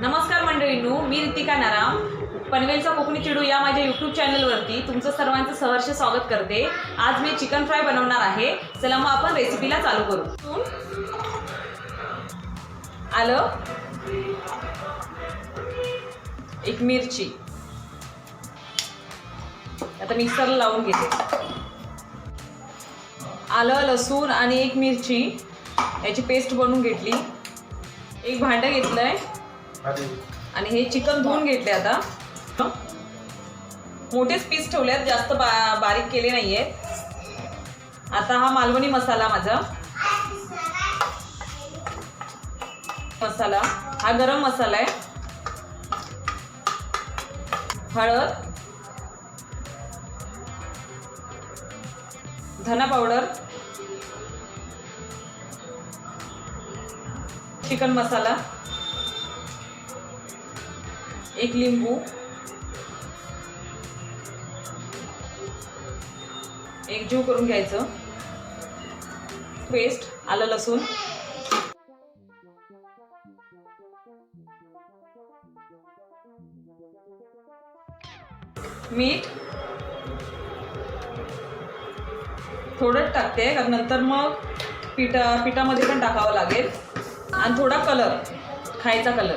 नमस्कार मंडळींनो मी रितिका नाराम. पनवेलचा कोकणी चिडू या माझ्या यूट्यूब चॅनलवरती तुमचं सर्वांचं सहर्ष स्वागत करते. आज मी चिकन फ्राय बनवणार आहे. चला मग आपण रेसिपीला चालू करू. आलं? एक मिरची. आता मिक्सरला लावून घेते. आलं लसूण आणि एक मिरची. याची पेस्ट बनवून घेतली. एक भांडं घेतलंय. आणि हे चिकन धुवून घेतले आता. मोठेच पीस ठेवलेत जास्त बा बारीक केले नाहीयेत. आता हा मालवणी मसाला माझा. मसाला. हा गरम मसाला आहे. हळद. धना पावडर. चिकन मसाला. एक लिंबू. एक जीव करून घ्यायचं. पेस्ट आलं लसूण. मीठ. थोडंच टाकते कारण नंतर मग पिठा पिठामध्ये पण टाकावं लागेल. आणि थोडा कलर खायचा कलर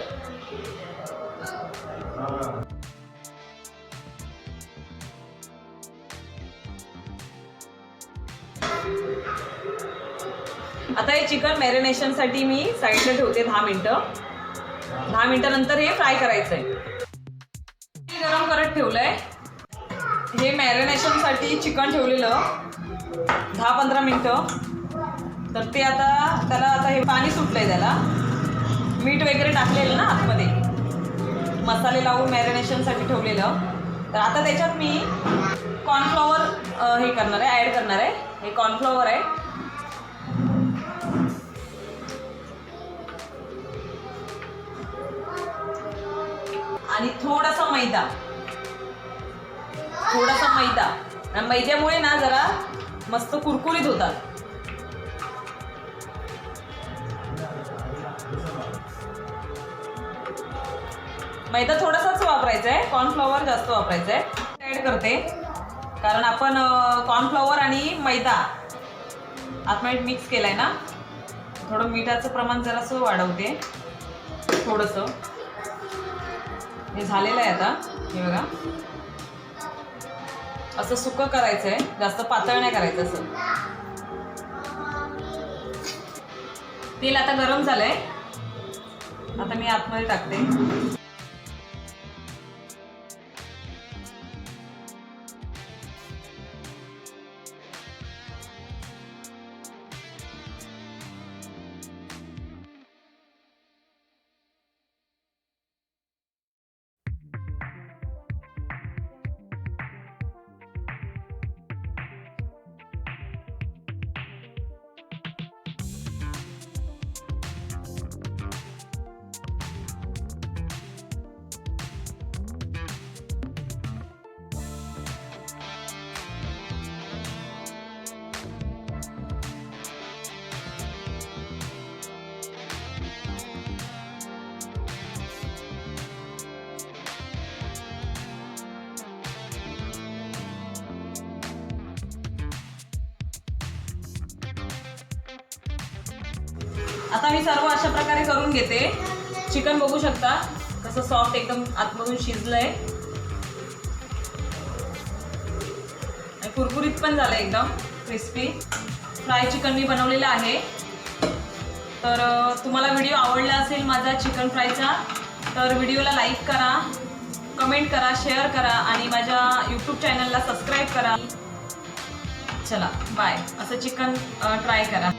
आता हे चिकन मॅरिनेशनसाठी मी साईडला ठेवते दहा मिनटं. दहा मिनटानंतर हे फ्राय करायचं आहे गरम करत ठेवलंय. हे मॅरिनेशनसाठी चिकन ठेवलेलं. दहा पंधरा मिनटं. तर ते आता त्याला आता हे पाणी सुटलंय त्याला. मीठ वगैरे टाकलेलं ना आतमध्ये. मसाले लावून मॅरिनेशनसाठी ठेवलेलं. तर आता त्याच्यात मी कॉर्नफ्लॉवर हे करणार आहे ॲड करणार आहे. हे कॉर्नफ्लॉवर आहे. आणि थोडासा मैदा. थोडासा मैदा. आणि मैद्यामुळे ना जरा मस्त कुरकुरीत होतात. मैदा थोडासाच वापरायचा आहे कॉर्नफ्लॉवर जास्त वापरायचा आहे ॲड करते. कारण आपण कॉर्नफ्लॉवर आणि मैदा आतमध्ये मिक्स केलाय आहे ना थोडं मिठाचं प्रमाण जरासं वाढवते. थोडंसं. हे झालेलं आहे आता. हे बघा. असं सुकं करायचं आहे जास्त पातळ नाही करायचं असं. तेल आता गरम झालंय. आता मी आतमध्ये टाकते. आता मी सर्व अशा प्रकारे करून घेते. चिकन बघू शकता. कसं सॉफ्ट एकदम आतमधून शिजलंय. आणि कुरकुरीत पण झालं एकदम क्रिस्पी फ्राय चिकन मी बनवलेलं आहे. तर तुम्हाला व्हिडिओ आवडला असेल माझा चिकन फ्रायचा तर व्हिडिओला लाईक करा कमेंट करा शेअर करा आणि माझ्या यूट्यूब चॅनलला सबस्क्राईब करा. चला बाय असं चिकन ट्राय करा.